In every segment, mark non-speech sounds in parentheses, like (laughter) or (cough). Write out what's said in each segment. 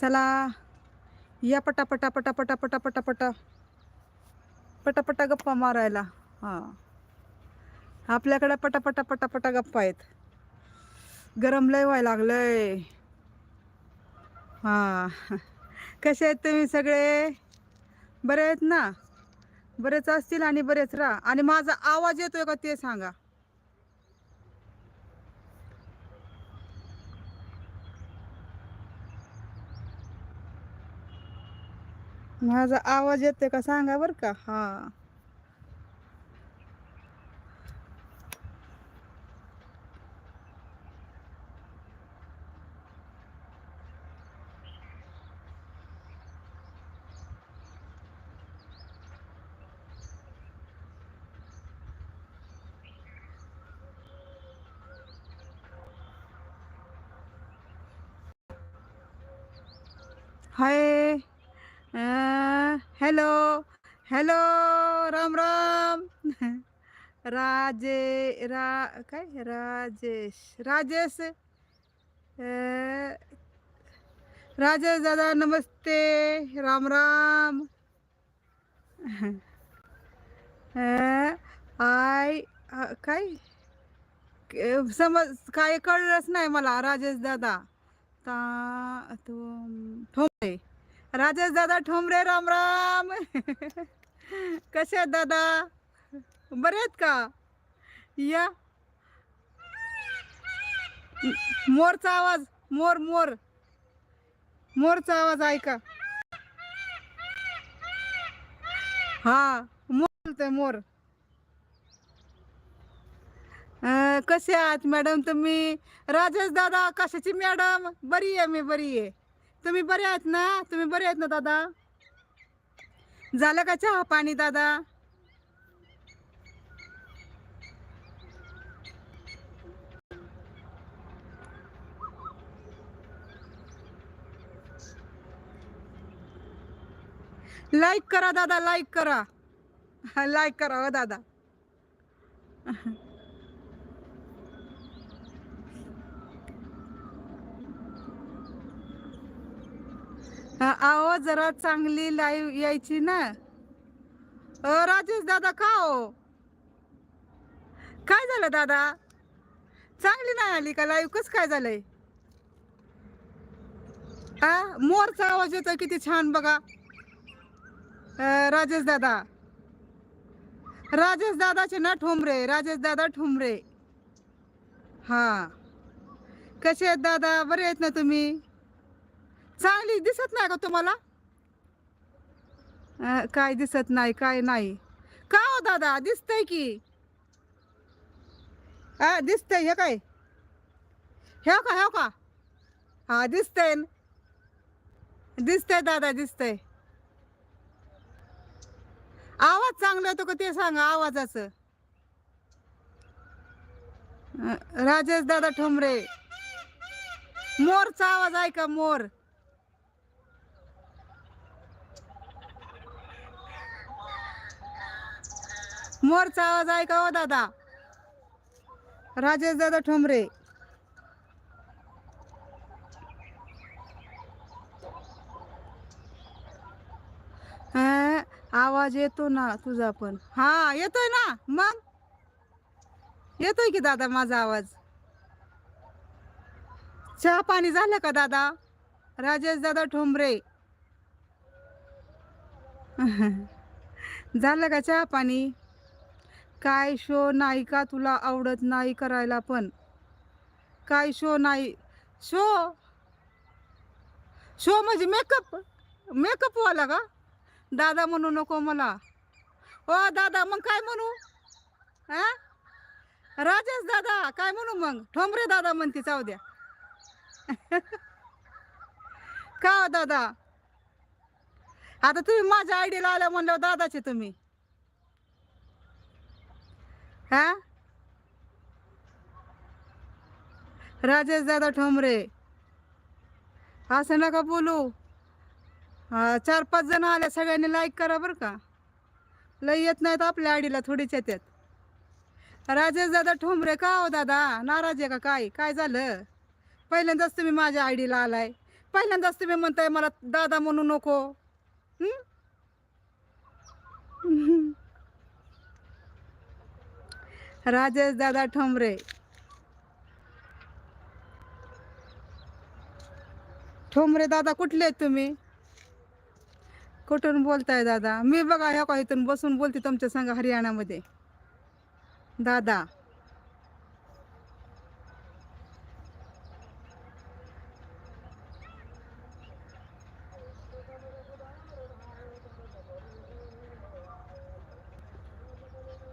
चला. या पटा पटा पटा पटा पटा पटा पटा. पटापटा गप्पा मारायला. हां. आपल्याकडे पटापटा पटापटा गप्पा आहेत. गरम लय व्हायला लागलंय. हां. कसे आहेत तुम्ही सगळे? बरे आहेत ना? बरेच असतील आणि बरेच राहा. आणि माझा आवाज येतोय का ते सांगा. माझा आवाज येतोय का? सांगा बर का. हा. Hi. Hello hello Ram Ram. Raje रा काय? राजेश राजेश. राजेश दादा नमस्ते. राम राम. आय काय? समज काय कळलंच नाही मला राजेश दादा. ता तो ठोंबरे राजेश दादा ठोंबरे राम राम. कसे आहेत दादा? बरे आहेत का? या. मोरचा आवाज मोर मोर. मोरचा आवाज ऐका. हा मोर मोर. कसे आहात मॅडम तुम्ही? राजेश दादा कशाची मॅडम? बरी आहे मी बरी आहे. तुम्ही बरे आहेत ना? तुम्ही बरे आहेत ना दादा? झालं का चहा पाणी दादा? लाईक करा दादा लाईक करा. (laughs) लाईक करा हो दादा. (laughs) आओ अहो जरा चांगली लाईव्ह यायची ना. अ, राजेश दादा का हो? काय झालं दादा? चांगली नाही आली का लाईव्ह कस काय झालंय? हा मोरचा आवाज येतोय किती छान बघा. राजेश दादा. राजेश दादाचे ना ठोंबरे राजेश दादा ठोंबरे हा. कसे आहेत दादा? बरे आहेत ना तुम्ही? चांगली दिसत नाही का तुम्हाला? काय दिसत नाही काय नाही. का हो दादा? दिसतंय की. हा दिसतंय हे काय? हे का हे का? हा दिसतंय. दिसतंय दादा दिसतंय. आवाज चांगला येतो का ते सांगा आवाजाचं? राजेश दादा ठोंबरे. मोरचा आवाज ऐका मोर. मोरचा आवाज ऐका हो दादा. राजेश दादा ठोंबरे. हा, आवाज येतो ना तुझा पण. हा येतोय ना? मग? येतोय की दादा माझा आवाज? चहा पाणी झालं का दादा? राजेश दादा ठोंबरे. (laughs) झालं का चहा पाणी? काय शो नाही का तुला आवडत नाही करायला पण? काय शो नाही? शो? शो म्हणजे मेकअप मेकअपवाला का? दादा म्हणू नको मला. ओ दादा मग काय म्हणू? हा? राजेश दादा काय म्हणू मग? ठोंबरे दादा म्हणते जाऊ द्या. (laughs) का हो दादा? आता तुम्ही माझ्या आयडियाला आल्या म्हणल्यावर दादाचे तुम्ही. हा? राजेश दादा ठोंबरे. असं नका बोलू. चार पाच जण आल्या सगळ्यांनी लाईक करा बरं का. लई येत नाहीत आपल्या आडीला थोडीच येतात राजेश दादा ठोंबरे का हो दादा? नाराज आहे का काय? काय झालं? पहिल्यांदाच तुम्ही माझ्या आयडीला आलाय. पहिल्यांदाच तुम्ही म्हणताय मला दादा म्हणू नको. राजेश दादा ठोंबरे. ठोंबरे दादा कुठले आहेत तुम्ही? कुठून बोलताय दादा? मी बघा ह्या का इथून बसून बोलते तुमच्या संघ हरियाणामध्ये. दादा.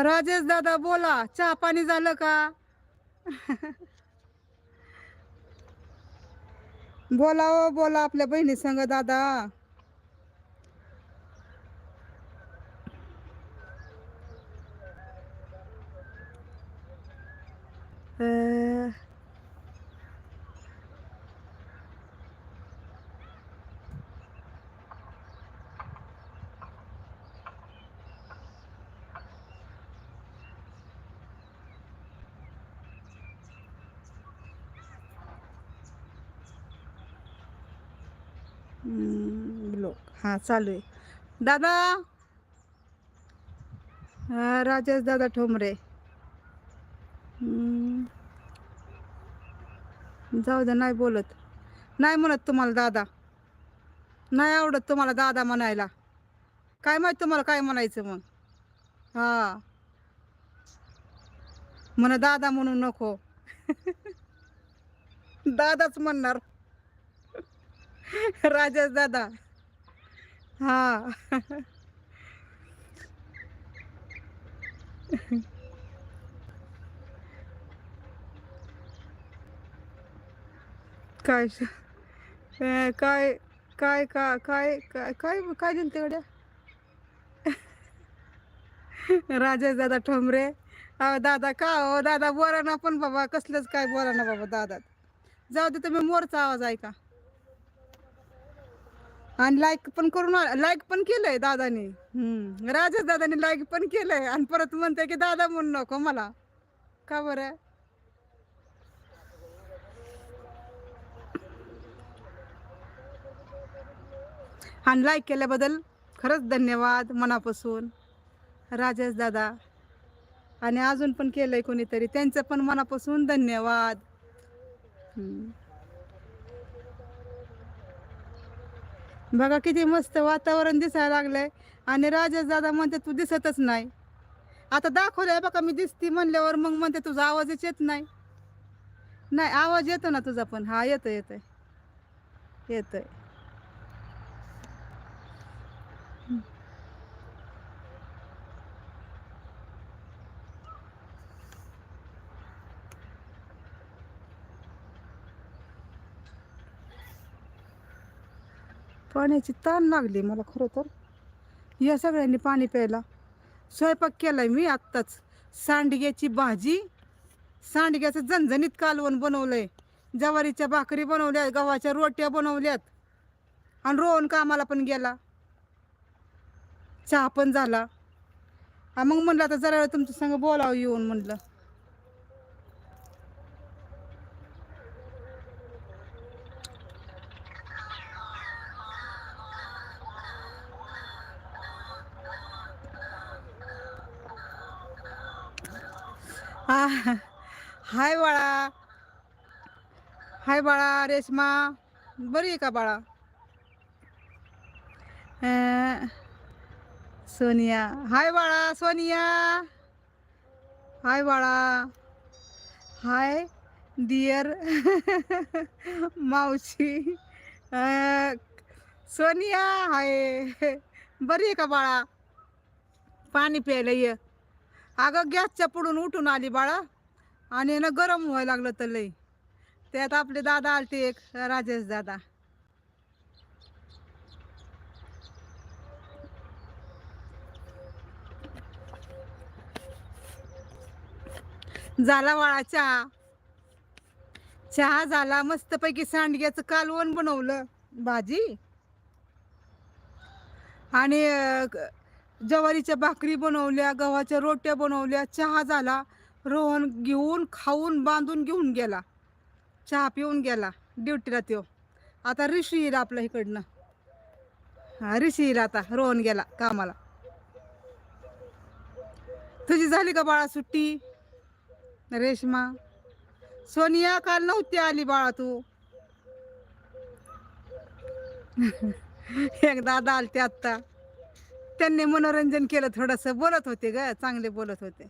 राजेश दादा बोला. चहा पाणी झालं का? (laughs) बोला ओ बोला आपल्या बहिणी संग दादा अं, ब्लॉक लोक. चालू आहे. दादा! राजेश दादा ठोंबरे. जाऊ दे नाही बोलत. नाही म्हणत तुम्हाला दादा. नाही आवडत तुम्हाला दादा म्हणायला. काय माहीत तुम्हाला काय म्हणायचं मग? हा. म्हण दादा म्हणू नको. (laughs) दादाच म्हणणार. (laughs) राजेश दादा हा काय श- अं, काय काय का काय काय काय काय दिलं तेवढ्या राजेश दादा ठोंबरे अहो दादा का हो दादा बोला ना पण बाबा कसलंच काय बोला ना बाबा दादा जाऊ दे तुम्ही मोरचा आवाज ऐका आणि लाईक पण करून लाईक पण केलंय दादानी. हम्म. राजेश दादानी लाईक पण केलंय. आणि परत म्हणते की दादा म्हणू नको मला. का बरं? आणि लाईक केल्याबद्दल खरंच धन्यवाद मनापासून. राजेश दादा. आणि अजून पण केलंय कोणीतरी. त्यांचं पण मनापासून धन्यवाद. बघा किती मस्त वातावरण दिसायला लागलंय. आणि राजेश दादा म्हणते तू दिसतच नाही. आता दाखवलंय बघा मी दिसती म्हणल्यावर मग म्हणते तुझा आवाजच येत नाही. नाही आवाज येतो ना तुझा पण. हा येतोय येतोय. येतोय. पाण्याची ताण लागली मला खरं तर. या सगळ्यांनी पाणी प्यायला. स्वयंपाक केला मी आत्ताच. सांडग्याची भाजी सांडग्याचं झणझणीत कालवण बनवलंय. ज्वारीच्या भाकरी बनवल्या गव्हाच्या रोट्या बनवल्यात. आणि रोहन कामाला पण गेला. चहा पण झाला. हा मग म्हणलं आता जरा वेळ तुमच्या संग बोलावं येऊन म्हणलं. हा. हाय बाळा. हाय बाळा रेश्मा. बरी आहे का बाळा? सोनिया. हाय बाळा सोनिया. हाय बाळा. हाय डिअर (laughs) मावशी. सोनिया हाय. बरी आहे का बाळा? पाणी प्यायला ये. अगं गॅसच्या पुढून उठून आली बाळा. आणि ना गरम व्हायला लागलं तर लई. त्यात आपले दादा आलते एक राजेश दादा. झाला वाळा चहा. चहा झाला मस्तपैकी सांडग्याचं कालवण बनवलं भाजी. आणि ज्वारीच्या भाकरी बनवल्या गव्हाच्या रोट्या बनवल्या चहा झाला रोहन घेऊन खाऊन बांधून घेऊन गेला. चहा पिऊन गेला. ड्युटीला त्यो आता ऋषी येईल आपल्या इकडनं. हा ऋषी येईल आता. रोहन गेला कामाला. तुझी झाली का बाळा सुट्टी? रेश्मा सोनिया काल नव्हती आली बाळा तू. (laughs) एकदा दादा आलते आत्ता. त्यांनी मनोरंजन केलं थोडस बोलत होते ग चांगले बोलत होते.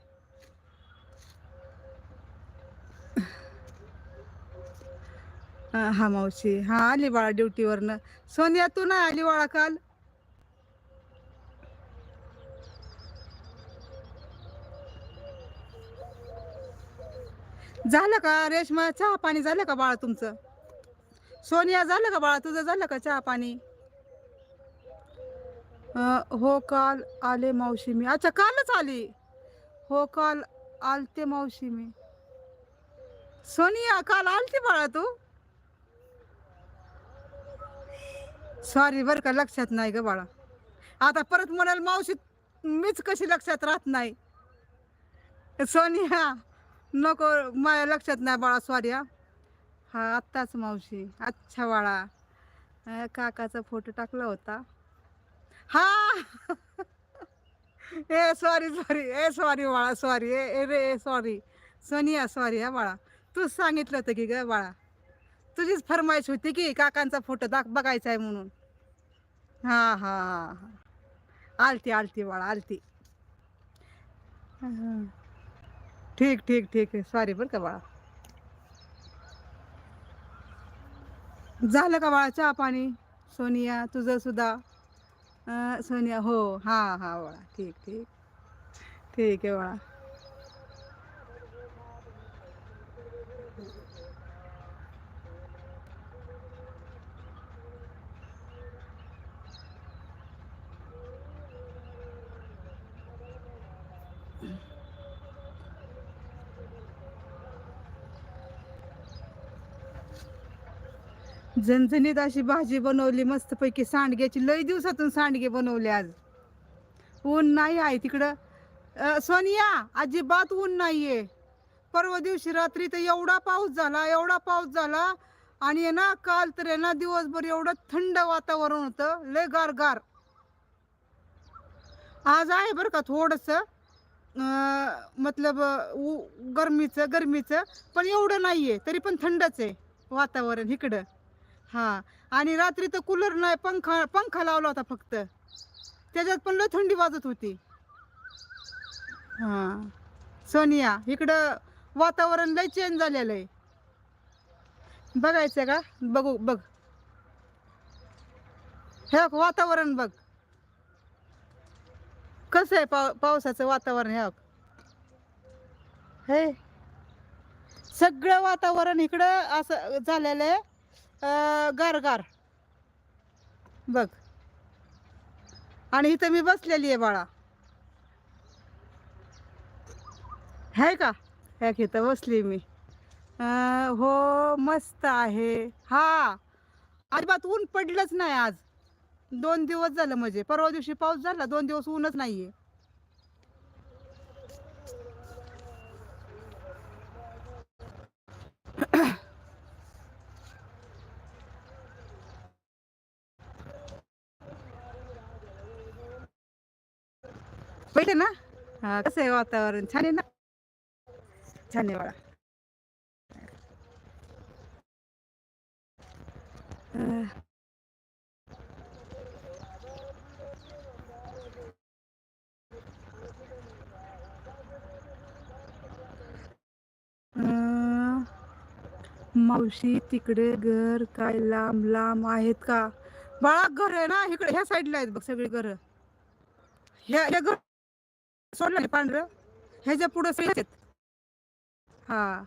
हा हा, मावशी हा आली बाळा ड्युटीवरनं. सोनिया तू नाही आली बाळा काल? झालं का रेशमा चहा पाणी झालं का बाळा तुमचं? सोनिया झालं का बाळा तुझं? झालं का चहा पाणी? हो काल आले मावशी मी. अच्छा कालच आली. हो काल आलते मावशी मी. सोनिया काल आलती बाळा तू? सॉरी बरं का लक्षात नाही ग बाळा. आता परत म्हणाल मावशी मीच कशी लक्षात राहत नाही. सोनिया नको माझ्या लक्षात नाही बाळा सॉरी हा. हा आत्ताच मावशी. अच्छा बाळा. काकाचा फोटो टाकला होता. हा. (laughs) ए सॉरी सॉरी ए सॉरी बाळा सॉरी ए ए रे सॉरी सोनिया सॉरी हा बाळा. तूच सांगितलं होतं की ग बाळा. तुझीच फरमाईश होती की काकांचा फोटो दाख बघायचा आहे म्हणून. हा हा हा आलती आलती बाळा आलती. ठीक ठीक ठीक. सॉरी बरं का बाळा. झालं का बाळा चहा पाणी? सोनिया तुझं सुद्धा. अं, सोनिया हो हा हा बाळा ठीक ठीक ठीक आहे बाळा झणझणीत अशी भाजी बनवली मस्तपैकी सांडग्याची. लई दिवसातून सांडगे बनवले आज. ऊन नाही आहे तिकडं. सोनिया अजिबात ऊन नाहीये. परवा दिवशी रात्री तर एवढा पाऊस झाला एवढा पाऊस झाला. आणि आहे ना काल तर आहे ना दिवसभर एवढं थंड वातावरण होतं. लय गार गार आज आहे बरं का थोडंसं. मतलब उ- गरमीचं गरमीचं. पण एवढं नाही आहे तरी पण थंडच आहे वातावरण इकडं. हा. आणि रात्री तर कूलर नाही पंखा पंखा लावला होता फक्त. त्याच्यात पण लय थंडी वाजत होती. हा. सोनिया इकडं वातावरण लय चेंज झालेलं आहे. बघायचं का? बघू बघ. हे वातावरण बघ. कसं आहे पाव पावसाचं वातावरण हे हे. सगळं वातावरण इकडं असं झालेलं आहे. गारगार बघ. आणि इथं मी बसलेली आहे बाळा. आहे का? ह्या इथं बसली मी. हो मस्त आहे. हा. अजिबात ऊन पडलंच नाही आज. दोन दिवस झालं म्हणजे. परवा दिवशी पाऊस झाला दोन दिवस ऊनच नाहीये पहिले ना हा कसं आहे वातावरण? छान आहे ना? छान आहे बाळा. अं, मावशी तिकडे घर काय लांब लांब आहेत का? बाळा घर आहे ना? इकडे ह्या साईडला आहेत बघ सगळी घर. ह्या हे घर सोडलं नाही पांढरं? ह्याच्या पुढे सगळे आहेत. हा.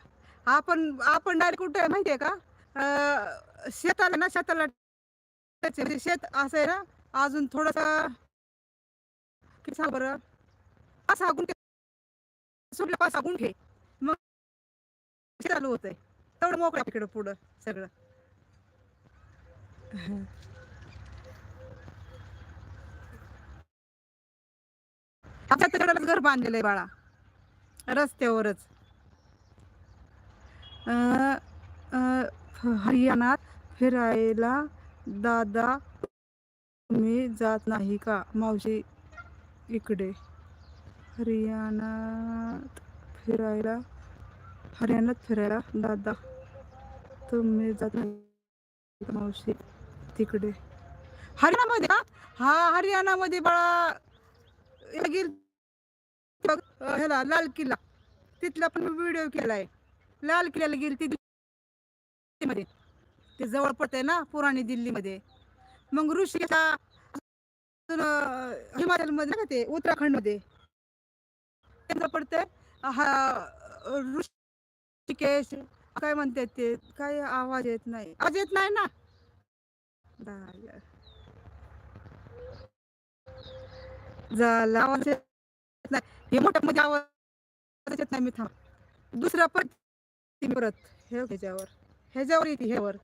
आपण आपण डायरेक्ट कुठे माहितीये का? अं, शेताला ना शेताला टच आहे. म्हणजे शेत असं आहे ना अजून थोडस किती सांग बरं? पाच सहा गुंठे सोडले पाच सहा गुंठे. मग चालू होतंय. तेवढं मोकळं तिकडं पुढं सगळं. आता तिकडं घर बांधलेलं आहे बाळा. रस्त्यावरच. हरियाणात फिरायला दादा तुम्ही जात नाही का? मावशी इकडे. हरियाणात फिरायला हरियाणात फिरायला दादा तुम्ही जात नाही मावशी तिकडे? हरियाणामध्ये का? हा हरियाणामध्ये बाळा. गेल ह्याला लाल किल्ला तिथला पण व्हिडिओ केला आहे लाल किल्ल्याला गेली ती दिल्लीमध्ये. ते जवळ पडतंय ना पुराणी दिल्लीमध्ये. मग ऋषीचा हिमाचलमध्ये हिमाचलमध्ये का ते उत्तराखंडमध्ये. त्यांचं पडतंय. हा ऋषिकेश. काय म्हणतात ते? काय आवाज येत नाही. आवाज येत नाही ना? झाला. आवाज नाही हे मोठ्या मध्ये आवाज येत नाही मी थांब. दुसरा पण परत हे ह्याच्यावर ह्याच्यावर येते ह्यावर.